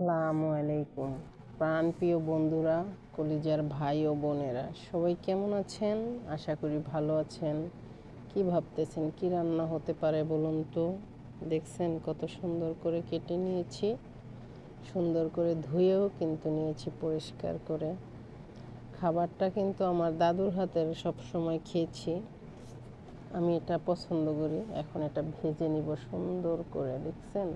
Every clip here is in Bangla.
আসসালামু আলাইকুম। প্রাণপ্রিয় বন্ধুরা, কলিজার ভাই ও বোনেরা, সবাই কেমন আছেন? আশা করি ভালো আছেন। কি ভাবতেছেন? কি রান্না হতে পারে বলুন তো? দেখছেন কত সুন্দর করে কেটে নিয়েছি। সুন্দর করে ধুয়েও কিন্তু নিয়েছি পরিষ্কার করে। খাবারটা কিন্তু আমার দাদুর হাতের সব সময় খেয়েছি। আমি এটা পছন্দ করি। এখন এটা ভেজে নিব সুন্দর করে, দেখছেন?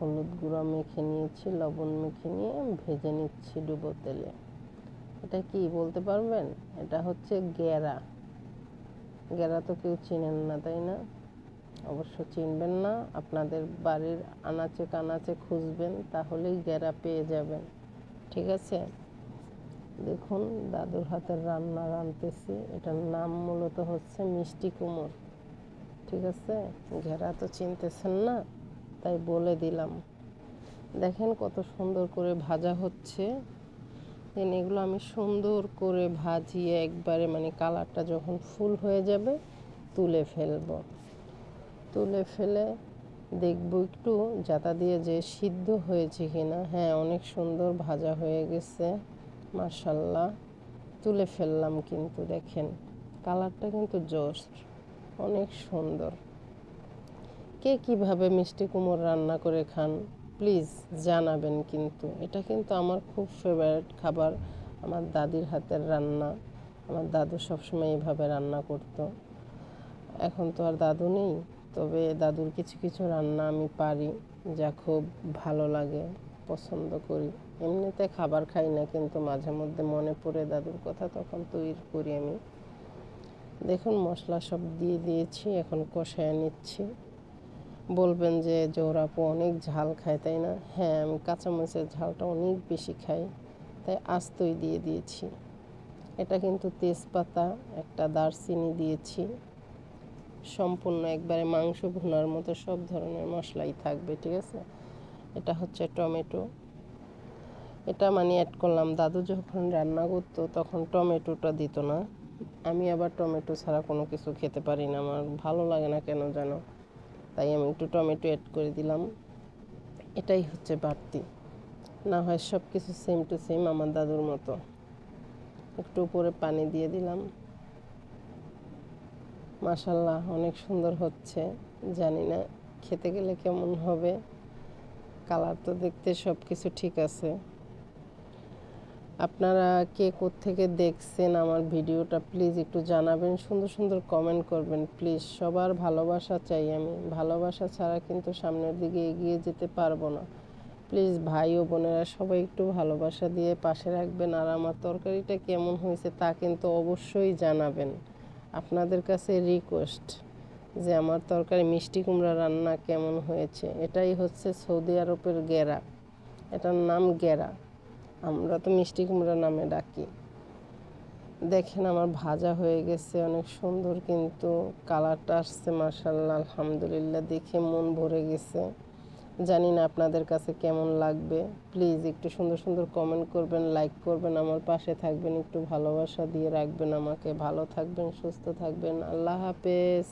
হলুদ গুঁড়ো মেখে নিয়েছি, লবণ মেখে নিয়ে ভেজে নিচ্ছি ডুবো তেলে। এটা কি বলতে পারবেন? এটা হচ্ছে গেরা। গেরা তো কেউ চিনেন না, তাই না? অবশ্য চিনবেন না, আপনাদের বাড়ির আনাচে কানাচে খুঁজবেন, তাহলেই গেরা পেয়ে যাবেন। ঠিক আছে? দেখুন, দাদুর হাতের রান্না রাঁধতেছি। এটার নাম মূলত হচ্ছে মিষ্টি কুমোর। ঠিক আছে? ঘেরা তো চিনতেছেন না? তাই বলে দিলাম। দেখেন কত সুন্দর করে ভাজা হচ্ছে। দেন এগুলো আমি সুন্দর করে ভাজিয়ে একবারে মানে কালারটা যখন ফুল হয়ে যাবে, তুলে ফেলব। তুলে ফেলে দেখব একটু যাতা দিয়ে যে সিদ্ধ হয়েছে কিনা। হ্যাঁ অনেক সুন্দর ভাজা হয়ে গেছে মার্শাল্লাহ তুলে ফেললাম কিন্তু, দেখেন, কালারটা কিন্তু জোস অনেক সুন্দর। কে কীভাবে মিষ্টি কুমড় রান্না করে খান? প্লিজ জানাবেন কিন্তু। এটা কিন্তু আমার খুব ফেভারিট খাবার, আমার দাদির হাতের রান্না। আমার দাদু সবসময় এইভাবে রান্না করতো। এখন তো আর দাদু নেই, তবে দাদুর কিছু কিছু রান্না আমি পারি, যা খুব ভালো লাগে, পছন্দ করি। এমনিতে খাবার খাই না, কিন্তু মাঝে মধ্যে মনে পড়ে দাদুর কথা, তখন তৈরি করি আমি। দেখুন, মশলা সব দিয়ে দিয়েছি, এখন কষায় নিচ্ছি। বলবেন যে জোরাপু অনেক ঝাল খায়, তাই না? হ্যাঁ আমি কাঁচামরিচের ঝালটা অনেক বেশি খাই, তাই আস্তই দিয়ে দিয়েছি। এটা কিন্তু তেজপাতা, একটা দারচিনি দিয়েছি। সম্পূর্ণ একবারে মাংস ভুনার মতো সব ধরনের মশলাই থাকবে, ঠিক আছে? এটা হচ্ছে টমেটো। এটা মানে অ্যাড করলাম, দাদু যখন রান্না করতো তখন টমেটোটা দিত না। আমি আবার টমেটো ছাড়া কোনো কিছু খেতে পারি না, আমার ভালো লাগে না কেন জানো তাই আমি একটু টমেটো অ্যাড করে দিলাম। এটাই হচ্ছে বাড়তি। না হয় সব কিছু সেম টু সেম আমার দাদুর মতো। একটু উপরে পানি দিয়ে দিলাম। মাসাল্লাহ অনেক সুন্দর হচ্ছে। জানি না খেতে গেলে কেমন হবে। কালার তো দেখতে সব কিছু ঠিক আছে। আপনারা কে থেকে দেখছেন আমার ভিডিওটা, প্লিজ একটু জানাবেন, সুন্দর সুন্দর কমেন্ট করবেন, প্লিজ। সবার ভালোবাসা চাই আমি। ভালোবাসা ছাড়া কিন্তু সামনের দিকে এগিয়ে যেতে পারব না। প্লিজ ভাই ও বোনেরা সবাই একটু ভালোবাসা দিয়ে পাশে রাখবেন। আর আমার তরকারিটা কেমন হয়েছে তা কিন্তু অবশ্যই জানাবেন। আপনাদের কাছে রিকোয়েস্ট যে আমার তরকারি মিষ্টি কুমড়া রান্না কেমন হয়েছে? এটাই হচ্ছে সৌদি আরবের গেরা। এটার নাম গেরা। আমরা তো মিষ্টি কুমড়া নামে ডাকি। দেখেন আমার ভাজা হয়ে গেছে, অনেক সুন্দর কিন্তু কালারটা আসছে মার্শাল্লাহ আলহামদুলিল্লাহ, দেখে মন ভরে গেছে। জানি না আপনাদের কাছে কেমন লাগবে। প্লিজ একটু সুন্দর সুন্দর কমেন্ট করবেন লাইক করবেন, আমার পাশে থাকবেন, একটু ভালোবাসা দিয়ে রাখবেন আমাকে। ভালো থাকবেন, সুস্থ থাকবেন, আল্লাহ হাফেজ।